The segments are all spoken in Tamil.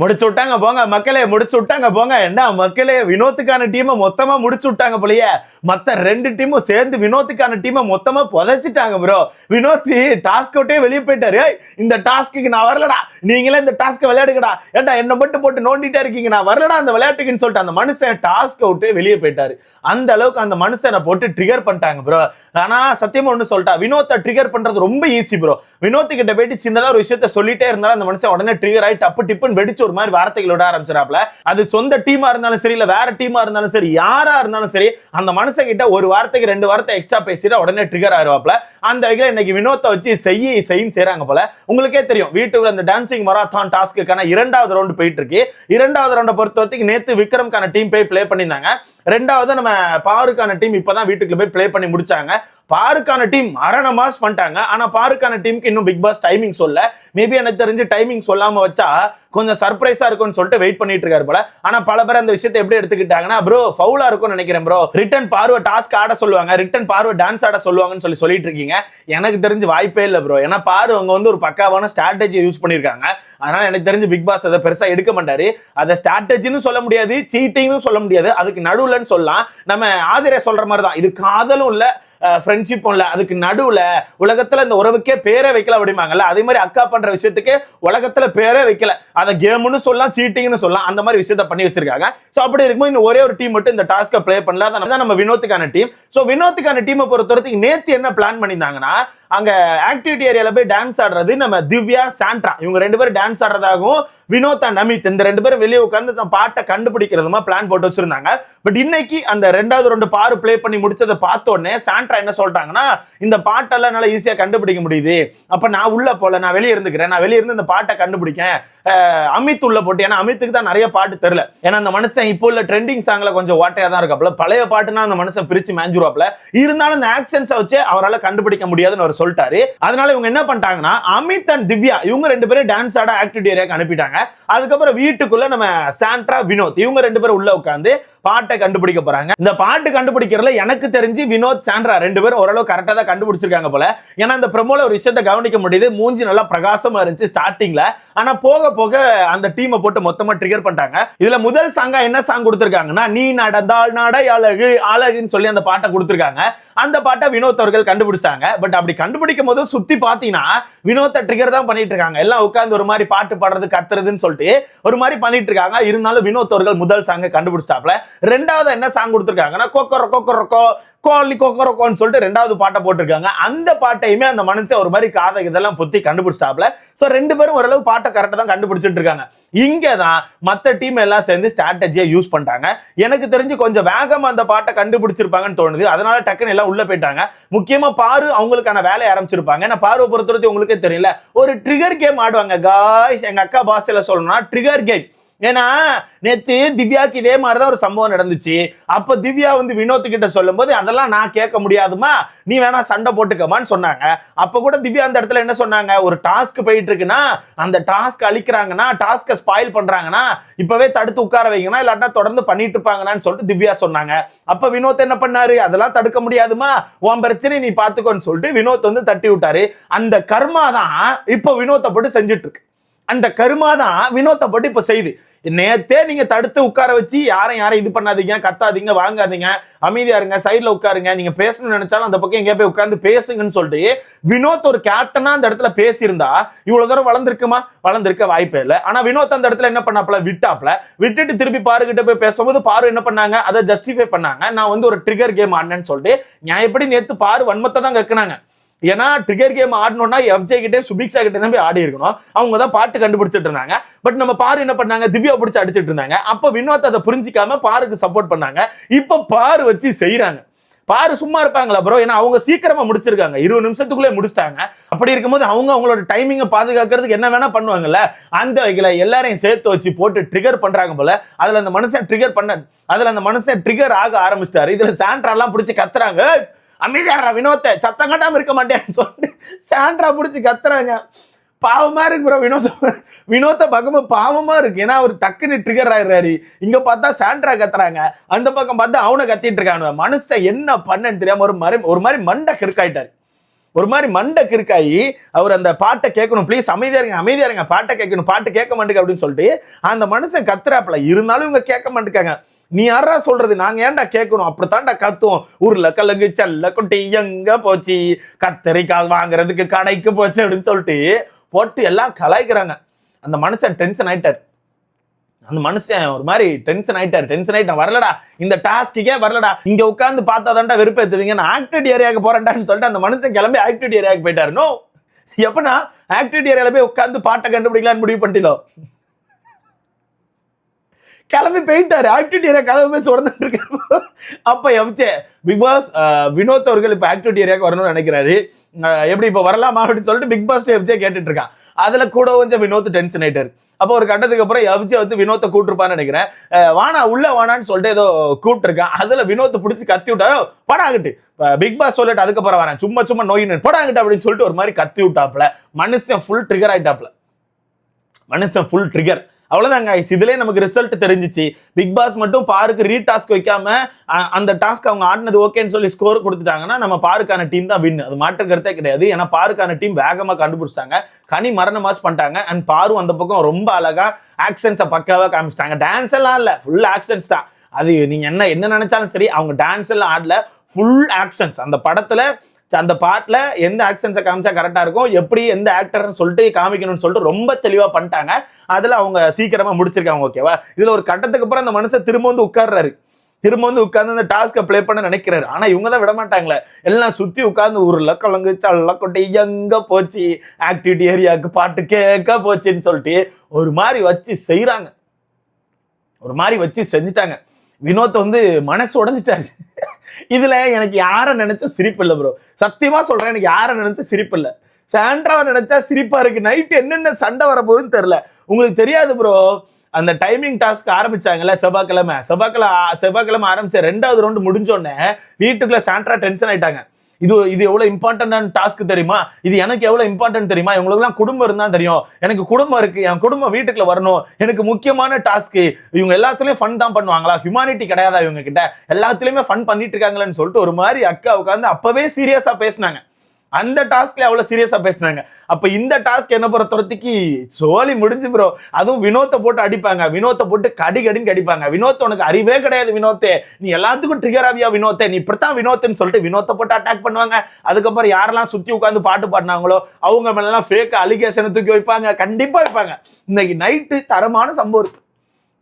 முடிச்சு விட்டாங்க போங்க மக்களே முடிச்சு விட்டாங்க போங்க. என்ன மக்களே வினோத்துக்கான டீமை மொத்தமா முடிச்சு விட்டாங்க போலயே. மத்த ரெண்டு டீமும் சேர்ந்து வினோத்துக்கான டீமை மொத்தமா புதைச்சிட்டாங்க ப்ரோ வினோத் டாஸ்க் அவுட்டே வெளியே போயிட்டாரு. இந்த டாஸ்க்கு நான் வரலடா. நீங்களே இந்த டாஸ்க்கை விளையாடுங்கடா. ஏண்டா என்ன மட்டும் போட்டு நோண்டிட்டே இருக்கீங்க? நான் வரலடா அந்த விளையாட்டுக்குன்னு சொல்லிட்டு அந்த மனுஷன் டாஸ்க் அவுட்டே வெளியே போயிட்டாரு. அந்த அளவுக்கு அந்த மனுஷனை போட்டு ட்ரிகர் பண்ணிட்டாங்க ப்ரோ ஆனா சத்தியமா ஒன்று சொல்லிட்டா வினோத்தை ட்ரிகர் பண்றது ரொம்ப ஈஸி ப்ரோ வினோத் கிட்ட போயிட்டு சின்னதா ஒரு விஷயத்த சொல்லிட்டே இருந்தாலும் அந்த மனுஷன் உடனே ட்ரிகர் ஆகி டப்பு டிப்புன்னு வெடிச்சு ஒரு மாதிரி வார்த்தைகள் விட ஆரம்பிச்சிடாப்ல அது சொந்த டீமா இருந்தாலும் சரி இல்ல வேற டீமா இருந்தாலும் சரி யாரா இருந்தாலும் சரி அந்த மனுஷன் கிட்ட ஒரு வார்த்தைக்கு ரெண்டு வார்த்தை எக்ஸ்ட்ரா பேசிட்டு உடனே ட்ரிகர் ஆயிருவாப்ல அந்த வகையில் இன்னைக்கு வினோத்தை வச்சு செய்ய செய்யும் செய்யறாங்க போல. உங்களுக்கே தெரியும் வீட்டுக்குள்ள அந்த டான்சிங் மராத்தான் டாஸ்க்குக்கான இரண்டாவது ரவுண்ட் போயிட்டு இருக்கு இரண்டாவது ரவுண்டை பொறுத்த வரைக்கும் நேத்து விக்ரம்கான டீம் போய் ப்ளே பண்ணியிருந்தாங்க. ரெண்டாவது நம்ம பாருக்கான டீம் இப்பதான் வீட்டுக்குள்ள போய் ப்ளே பண்ணி முடிச்சாங்க. பாருக்கான டீம் அரண மாஸ் பண்ணிட்டாங்க. ஆனா பாருக்கான டீமுக்கு இன்னும் பிக் பாஸ் டைமிங் சொல்ல மேபி எனக்கு தெரிஞ்சு டைமிங் சொல்லாம வச்சா கொஞ்சம் சர்ப்ரைஸா இருக்கும்னு சொல்லிட்டு வெயிட் பண்ணிட்டு இருக்காரு போல. ஆனா பல பேர் அந்த விஷயத்தை எப்படி எடுத்துக்கிட்டாங்கன்னா ப்ரோ ஃபவுலா இருக்கும்னு நினைக்கிறேன் ப்ரோ ரிட்டன் பார்வை டாஸ்க் ஆட சொல்லுவாங்க. ரிட்டன் பார்வை டான்ஸ் ஆட சொல்லுவாங்கன்னு சொல்லி சொல்லிட்டு இருக்கீங்க. எனக்கு தெரிஞ்சு வாய்ப்பே இல்லை ப்ரோ ஏன்னா பாரு அவங்க வந்து ஒரு பக்காவான ஸ்ட்ராட்டஜி யூஸ் பண்ணியிருக்காங்க. அதனால எனக்கு தெரிஞ்சு பிக் பாஸ் அதை பெருசா எடுக்க மாட்டாரு. அதை ஸ்ட்ராட்டஜின்னு சொல்ல முடியாது சீட்டிங்னு சொல்ல முடியாது. அதுக்கு நடுவுலன்னு சொல்லலாம். நம்ம ஆதிரை சொல்ற மாதிரி தான். இது காதலும் இல்லை ஃப்ரெண்ட்ஷிப்பும் இல்ல அதுக்கு நடுவுல உலகத்துல இந்த உறவுக்கே பேரே வைக்கல அப்படிம்பாங்கல்ல அதே மாதிரி அக்கா பண்ற விஷயத்துக்கு உலகத்துல பேரே வைக்கல. அதை கேம்னு சொல்லலாம் சீட்டிங்னு சொல்லலாம் அந்த மாதிரி விஷயத்த பண்ணி வச்சிருக்காங்க. சோ அப்படி இருக்கும்போது இந்த ஒரே ஒரு டீம் மட்டும் இந்த டாஸ்க்கை ப்ளே பண்ணல. அதான் நம்ம வினோத்துக்கான டீம் சோ வினோத்துக்கான டீமை பொறுத்த வரைக்கும் நேத்து என்ன பிளான் பண்ணியிருந்தாங்கன்னா அங்க ஆக்டிவிட்டி ஏரியால போய் டான்ஸ் ஆடுறது நம்ம திவ்யா சாண்ட்ரா. இவங்க ரெண்டு பேரும் டான்ஸ் ஆடுறதாகவும் வினோத் அண்ட் அமித் இந்த ரெண்டு பேரும் வெளியே உட்காந்து தான் பாட்டை கண்டுபிடிக்கிறதுமா பிளான் போட்டு வச்சிருந்தாங்க. பட் இன்னைக்கு அந்த ரெண்டாவது ரெண்டு பாரு ப்ளே பண்ணி முடிச்சதை பார்த்த உடனே டேரக்டர் என்ன சொல்லிட்டாங்கன்னா இந்த பாட்டெல்லாம் என்னால ஈஸியாக கண்டுபிடிக்க முடியுது. அப்போ நான் உள்ள போல நான் வெளியே இருந்துக்கிறேன். நான் வெளியே இருந்து இந்த பாட்டை கண்டுபிடிக்கேன். அமித் உள்ள போட்டு ஏன்னா அமித்துக்கு தான் நிறைய பாட்டு தெரியல. ஏன்னா அந்த மனுஷன் இப்போ உள்ள ட்ரெண்டிங் சாங்கில் கொஞ்சம் ஓட்டையாக தான் இருக்காப்ல பழைய பாட்டுனா அந்த மனுஷன் பிரிச்சு மேஞ்சுருவாப்ல இருந்தாலும் அந்த ஆக்சன்ஸை வச்சு அவரால் கண்டுபிடிக்க முடியாதுன்னு அவர் சொல்லிட்டாரு. அதனால இவங்க என்ன பண்ணிட்டாங்கன்னா அமித் அண்ட் திவ்யா இவங்க ரெண்டு பேரும் டான்ஸ் ஆட ஆக்டிவிட்டி ஏரியாவுக்கு அனுப்பிட்டாங்க. அதுக்கப்புறம் வீட்டுக்குள்ள நம்ம சாண்ட்ரா வினோத் இவங்க ரெண்டு பேரும் உள்ள உட்காந்து பாட்டை கண்டுபிடிக்க போறாங்க. இந்த பாட்டு கண்டுபிடிக்கிறதுல எனக்கு தெரிஞ்சு வினோத் சாண்ட்ரா ரெண்டு பேரும் ஓரளவு கரெக்டாக தான் கண்டுபிடிச்சிருக்காங்க போல. ஏன்னா அந்த ப்ரமோல ஒரு விஷயத்தை கவனிக்க முடியுது. மூஞ்சி நல்லா பிரகாசமா இருந்துச்சு ஸ்டார்டிங்ல ஆனா போக போக அந்த டீமை போட்டு மொத்தமா ட்ரிகர் பண்ணிட்டாங்க. இதுல முதல் சாங்கா என்ன சாங் கொடுத்துருக்காங்கன்னா நீ நடந்தால் நடை அழகு அழகுன்னு சொல்லி அந்த பாட்டை கொடுத்துருக்காங்க. அந்த பாட்டை வினோத் அவர்கள் கண்டுபிடிச்சாங்க. பட் அப்படி கண்டுபிடிக்கும் போது சுத்தி பாத்தீங்கன்னா வினோத்தை ட்ரிகர் தான் பண்ணிட்டு இருக்காங்க. எல்லாம் உட்கார்ந்து ஒரு மாதிரி பாட்டு பாடுறது கத்துறதுன்னு சொல்லிட்டு ஒரு மாதிரி பண்ணிட்டு இருக்காங்க. இருந்தாலும் வினோத் அவர்கள் முதல் சாங்கை கண்டுபிடிச்சாப்ல ரெண்டாவது என்ன சாங் கொடுத்துருக்காங்கன்னா கொக்கரோ கொக்கரக்கோ கோலி கொக்கரக்கோன்னு சொல்லிட்டு ரெண்டாவது பாட்டை போட்டிருக்காங்க. அந்த பாட்டையுமே அந்த மனுஷன் ஒரு மாதிரி காதை இதெல்லாம் பொத்தி கண்டுபிடிச்சிட்டாப்ல ஸோ ரெண்டு பேரும் ஓரளவு பாட்டை கரெக்டாக தான் கண்டுபிடிச்சிட்டு இருக்காங்க. இங்கே தான் மற்ற டீம் எல்லாம் சேர்ந்து ஸ்ட்ராட்டஜியை யூஸ் பண்ணிட்டாங்க. எனக்கு தெரிஞ்சு கொஞ்சம் வேகமாக அந்த பாட்டை கண்டுபிடிச்சிருப்பாங்கன்னு தோணுது. அதனால டக்குன்னு எல்லாம் உள்ளே போயிட்டாங்க. முக்கியமாக பாரு அவங்களுக்கான வேலையை ஆரம்பிச்சிருப்பாங்க. ஏன்னா பாருவை பொறுத்தவரைக்கும் உங்களுக்கே தெரியல. ஒரு ட்ரிகர் கேம் ஆடுவாங்க. காய்ஸ் எங்கள் அக்கா பாசையில் சொல்லணும்னா ட்ரிகர் கேம் ஏன்னா நேத்து திவ்யாக்கு இதே மாதிரிதான் ஒரு சம்பவம் நடந்துச்சு. அப்ப திவ்யா வந்து வினோத் கிட்ட சொல்லும் போது அதெல்லாம் நான் கேட்க முடியாதுமா நீ வேணா சண்டை போட்டுக்கமான்னு சொன்னாங்க. அப்ப கூட திவ்யா அந்த இடத்துல என்ன சொன்னாங்க? ஒரு டாஸ்க் போயிட்டு இருக்குன்னா அந்த டாஸ்க் அழிக்கிறாங்கன்னா டாஸ்க்கை ஸ்பாயில் பண்றாங்கன்னா இப்பவே தடுத்து உட்கார வைங்கன்னா இல்லாட்டா தொடர்ந்து பண்ணிட்டு இருப்பாங்கன்னு சொல்லிட்டு திவ்யா சொன்னாங்க. அப்ப வினோத் என்ன பண்ணாரு? அதெல்லாம் தடுக்க முடியாதுமா உன் பிரச்சனை நீ பாத்துக்கோன்னு சொல்லிட்டு வினோத் வந்து தட்டி விட்டாரு. அந்த கர்மா தான் இப்போ வினோத்தை போட்டு செஞ்சுட்டு இருக்கு. அந்த கருமா தான் வினோத்தை போட்டு இப்ப செய்யுது. நேத்தே நீங்க தடுத்து உட்கார வச்சு யாரும் யாரும் இது பண்ணாதீங்க கத்தாதீங்க வாங்காதீங்க. அமைதியா இருங்க சைட்ல உட்காருங்க. நீங்க பேசணும்னு நினைச்சாலும் அந்த பக்கம் எங்கேயா போய் உட்கார்ந்து பேசுங்கன்னு சொல்லிட்டு வினோத் ஒரு கேப்டனா அந்த இடத்துல பேசியிருந்தா இவ்வளவு தூரம் வளர்ந்துருக்குமா? வளர்ந்துருக்க வாய்ப்பே இல்லை. ஆனா வினோத் அந்த இடத்துல என்ன பண்ணாப்ல விட்டாப்ல விட்டுட்டு திருப்பி பாருகிட்ட போய் பேசும்போது பாரு என்ன பண்ணாங்க? அதை ஜஸ்டிஃபை பண்ணாங்க. நான் வந்து ஒரு ட்ரிகர் கேம் ஆடினேன்னு சொல்லிட்டு நான் எப்படி நேத்து பாரு வன்மத்தை தான் கக்குனாங்க. ஏன்னா ட்ரிகர் கேம் ஆடணும்னா எஃப்ஜே கிட்டே சுபிக்ஷா கிட்டே தான் போய் ஆடி இருக்கணும். அவங்க தான் பாட்டு கண்டுபிடிச்சிட்டு இருந்தாங்க. பட் நம்ம பாரு என்ன பண்ணாங்க? திவ்யா பிடிச்சி அடிச்சிட்டு இருந்தாங்க. அப்போ வினோத் அதை புரிஞ்சிக்காம பாருக்கு சப்போர்ட் பண்ணாங்க. இப்போ பாரு வச்சு செய்கிறாங்க பாரு சும்மா இருப்பாங்களா ப்ரோ ஏன்னா அவங்க சீக்கிரமா முடிச்சிருக்காங்க. இருபது நிமிஷத்துக்குள்ளே முடிச்சிட்டாங்க. அப்படி இருக்கும்போது அவங்க அவங்களோட டைமிங்கை பாதுகாக்கிறதுக்கு என்ன வேணா பண்ணுவாங்கல்ல? அந்த வகையில் எல்லாரையும் சேர்த்து வச்சு போட்டு ட்ரிகர் பண்றாங்க போல. அதுல அந்த மனுஷன் ட்ரிகர் பண்ண அதுல அந்த மனுஷன் ட்ரிகர் ஆக ஆரம்பிச்சிட்டாரு. இதுல சாண்ட்ரா எல்லாம் பிடிச்சி கத்துறாங்க. அமைதியாடுறா வினோத்தை. சத்தம் கட்டாமல் இருக்க மாட்டேன்னு சொல்லிட்டு சாண்ட்ரா பிடிச்சி கத்துறாங்க. பாவமாக இருக்கு ப்ரோ வினோத் வினோத்தை பார்க்கும்போது பாவமாக இருக்கு. ஏன்னா அவர் டக்குன்னு ட்ரிகர் ஆயிடுறாரு. இங்கே பார்த்தா சாண்ட்ரா கத்துறாங்க. அந்த பக்கம் பார்த்தா அவனை கத்திட்டு இருக்கானு மனுஷன் என்ன பண்ணன்னு தெரியாமல் ஒரு மாதிரி ஒரு மாதிரி மண்டை கிறுக்காயிட்டார். ஒரு மாதிரி மண்டை கிறுக்காயி அவர் அந்த பாட்டை கேட்கணும். ப்ளீஸ் அமைதியாக இருங்க அமைதியாக இருங்க. பாட்டை கேட்கணும். பாட்டு கேட்க மாட்டேங்க அப்படின்னு சொல்லிட்டு அந்த மனுஷன் கத்துறாப்புல. இருந்தாலும் இவங்க கேட்க மாட்டேங்காங்க நீ யாரா சொல்றது? நாங்க ஏன்டா கேட்கணும்? அப்படித்தான்டா கத்துவோம். ஊர்ல கலங்கு செல்ல குட்டி எங்க போச்சு? கத்தரிக்காய் வாங்குறதுக்கு கடைக்கு போச்சு அப்படின்னு சொல்லிட்டு போட்டு எல்லாம் கலாய்க்கிறாங்க. அந்த மனுஷன் டென்ஷன் ஆயிட்டார். அந்த மனுஷன் ஒரு மாதிரி டென்ஷன் ஆயிட்டார். டென்ஷன் ஆயிட்டான் வரலடா. இந்த டாஸ்க்குக்கே வரலடா. இங்க உட்காந்து பார்த்தா தான்டா வெறுப்பேத்துவீங்க நான் ஆக்டிவிட்டி ஏரியாவுக்கு போறேன்டான்னு சொல்லிட்டு அந்த மனுஷன் கிளம்பி ஆக்டிவிட்டி ஏரியாவுக்கு போயிட்டாரு. நோ எப்பனா ஆக்டிவிட்டி ஏரியாவில் போய் உட்காந்து பாட்டை கண்டுபிடிக்கலான்னு முடிவு பண்ணிட்டோம். கிளம்பி போயிட்டாரு. ஆக்டிவிட்டி ஏரியா கதவு போய் திறந்துட்டு இருக்காரு. அப்ப எவச்சே பிக் பாஸ் வினோத் அவர்கள் இப்ப ஆக்டிவிட்டி ஏரியாவுக்கு வரணும்னு நினைக்கிறாரு. எப்படி இப்ப வரலாமா அப்படின்னு சொல்லிட்டு பிக் பாஸ் எஃப்ஜே கேட்டுட்டு இருக்கான். அதுல கூட கொஞ்சம் வினோத் டென்ஷன் ஆயிட்டாரு. அப்போ ஒரு கட்டத்துக்கு அப்புறம் எஃப்ஜே வந்து வினோத்தை கூட்டிருப்பான்னு நினைக்கிறேன். வானா உள்ள வானான்னு சொல்லிட்டு ஏதோ கூப்பிட்டுருக்கான். அதுல வினோத்தை பிடிச்சி கத்தி விட்டாரோ. படாங்கிட்டு பிக் பாஸ் சொல்லிட்டு அதுக்கப்புறம் வரேன். சும்மா சும்மா நோய் படாங்கிட்டு அப்படின்னு சொல்லிட்டு ஒரு மாதிரி கத்தி விட்டாப்ல மனுஷன் ஃபுல் ட்ரிகர் ஆயிட்டாப்ல மனுஷன் ஃபுல் ட்ரிகர் அவ்வளோதாங்க ஐஸ் இதுலயே நமக்கு ரிசல்ட் தெரிஞ்சிச்சு. பிக் பாஸ் மட்டும் பாருக்கு ரீடாஸ்க் வைக்காம அந்த டாஸ்க் அவங்க ஆடினது ஓகேன்னு சொல்லி ஸ்கோர் கொடுத்துட்டாங்கன்னா நம்ம பாருக்கான டீம் தான் வின் அது மாற்று கருத்தே கிடையாது. ஏன்னா பாருக்கான டீம் வேகமாக கண்டுபிடிச்சிட்டாங்க. கனி மரண மாஸ் பண்ணிட்டாங்க. அண்ட் பாரு அந்த பக்கம் ரொம்ப அழகா ஆக்சன்ஸை பக்காவாக காமிச்சிட்டாங்க. டான்ஸ் எல்லாம் இல்லை. ஃபுல் ஆக்சன்ஸ் தான். அது நீங்க என்ன என்ன நினைச்சாலும் சரி அவங்க டான்ஸ் எல்லாம் ஆடல. ஃபுல் ஆக்ஷன்ஸ் அந்த படத்துல அந்த பாட்டில் எந்த ஆக்ஷன்ஸை காமிச்சா கரெக்டாக இருக்கும்? எப்படி எந்த ஆக்டர்னு சொல்லிட்டு காமிக்கணும்னு சொல்லிட்டு ரொம்ப தெளிவாக பண்ணிட்டாங்க. அதில் அவங்க சீக்கிரமாக முடிச்சிருக்காங்க ஓகேவா இதில் ஒரு கட்டத்துக்கு அப்புறம் அந்த மனுஷன் திரும்ப வந்து உட்கார்றாரு. திரும்ப வந்து உட்காந்து அந்த டாஸ்க்கை ப்ளே பண்ண நினைக்கிறாரு. ஆனால் இவங்க தான் விட மாட்டாங்களே. எல்லாம் சுற்றி உட்காந்து ஒரு கலங்கு சல்ல எங்கே போச்சு? ஆக்டிவிட்டி ஏரியாவுக்கு பாட்டு கேட்க போச்சுன்னு சொல்லிட்டு ஒரு மாதிரி வச்சு செய்கிறாங்க ஒரு மாதிரி வச்சு செஞ்சுட்டாங்க. வினோத் வந்து மனசு உடைஞ்சிட்டாரு. இதுல எனக்கு யாரை நினைச்சும் சிரிப்பு இல்லை ப்ரோ சத்தியமா சொல்றேன் எனக்கு யாரை நினைச்சும் சிரிப்பு இல்லை. சாண்ட்ராவை நினைச்சா சிரிப்பா இருக்கு. நைட் என்னென்ன சண்டை வரப்போகுதுன்னு தெரியல. உங்களுக்கு தெரியாது ப்ரோ அந்த டைமிங் டாஸ்க் ஆரம்பிச்சாங்கல்ல செவ்வாய்க்கிழமை. செவ்வாய்க்கிழமை செவ்வாய்க்கிழமை ஆரம்பிச்ச ரெண்டாவது ரவுண்டு முடிஞ்சோடனே வீட்டுக்குள்ள சாண்ட்ரா டென்ஷன் ஆயிட்டாங்க. இது இது எவ்வளவு இம்பார்ட்டன்டான டாஸ்க் தெரியுமா? இது எனக்கு எவ்வளவு இம்பார்ட்டன்ட் தெரியுமா? இவங்களுக்குலாம் குடும்பம் இருந்தா தெரியும். எனக்கு குடும்பம் இருக்கு. என் குடும்பம் வீட்டுக்குள்ள வரணும். எனக்கு முக்கியமான டாஸ்க் இவங்க எல்லாத்துலயும் ஃபன் தான் பண்ணுவாங்களா? ஹியூமானிட்டி கிடையாதா இவங்க கிட்ட? எல்லாத்துலயுமே ஃபன் பண்ணிட்டு இருக்காங்களேன்னு சொல்லிட்டு ஒரு மாதிரி அக்கா உட்காந்து அப்பவே சீரியஸா பேசினாங்க. அந்த டாஸ்க்ல அவ்வளவு சீரியஸா பேசினாங்க. அப்ப இந்த டாஸ்க் என்ன பொறுத்தவரைக்கு சோலி முடிஞ்சு ப்ரோ அதுவும் வினோத்தை போட்டு அடிப்பாங்க. வினோத்தை போட்டு கடி கடின்னு கடிப்பாங்க. வினோத் உனக்கு அறிவே கிடையாது வினோத்தே. நீ எல்லாத்துக்கும் ட்ரிகர் ஆவியா வினோத்தே. நீ இப்படித்தான் வினோத்துன்னு சொல்லிட்டு வினோத்தை போட்டு அட்டாக் பண்ணுவாங்க. அதுக்கப்புறம் யாரெல்லாம் சுத்தி உட்காந்து பாட்டு பாடினாங்களோ அவங்க மேலாம் ஃபேக் அலிகேஷனை தூக்கி வைப்பாங்க. கண்டிப்பா வைப்பாங்க. இன்னைக்கு நைட்டு தரமான சம்பவம்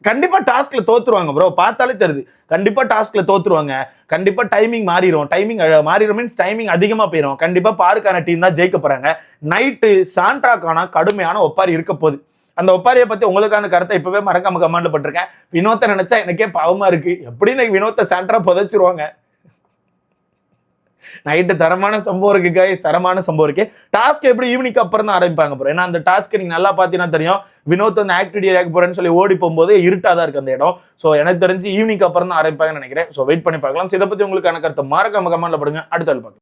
கண்டிப்பாக கண்டிப்பா டாஸ்க்ல தோத்துருவாங்க ப்ரோ பார்த்தாலே தெரியுது. கண்டிப்பா டாஸ்க்ல தோத்துருவாங்க. கண்டிப்பா டைமிங் மாறிடும் டைமிங் மாறிடும் மீன்ஸ் டைமிங் அதிகமா போயிடும் கண்டிப்பா பாருக்கான டீம் தான் ஜெயிக்க போறாங்க. நைட்டு சாண்ட்ராக்கான கடுமையான ஒப்பாரி இருக்க போகுது. அந்த ஒப்பாரியை பத்தி உங்களுக்கான கருத்தை இப்பவே மறக்காம கமெண்ட் பண்ணிருக்கேன் வினோத்தை நினைச்சா எனக்கே பாவமா இருக்கு. எப்படி இன்னைக்கு வினோத்தை சாண்ட்ரா புதைச்சிருவாங்க. நைட்டு தரமான சம்பவம் இருக்கு கைஸ் தரமான சம்பவம் இருக்கு. டாஸ்க் எப்படி ஈவினிங் அப்புறம் தான் ஆரம்பிப்பாங்க ப்ரோ ஏன்னா அந்த டாஸ்க் நீங்கள் நல்லா பார்த்தீங்கன்னா தெரியும். வினோத் வந்து ஆக்டிவிட்டி ஏரியாக்கு போறேன்னு சொல்லி ஓடி போகும்போது இருட்டாக தான் இருக்கு அந்த இடம். ஸோ எனக்கு தெரிஞ்சு ஈவினிங் அப்புறம் தான் ஆரம்பிப்பாங்கன்னு நினைக்கிறேன். ஸோ வெயிட் பண்ணி பார்க்கலாம். ஸோ இதை பத்தி உங்களுக்கான கருத்தை மறக்காம கமெண்ட்ல படுங்க. அடுத்த ஆள் பார்க்கலாம்.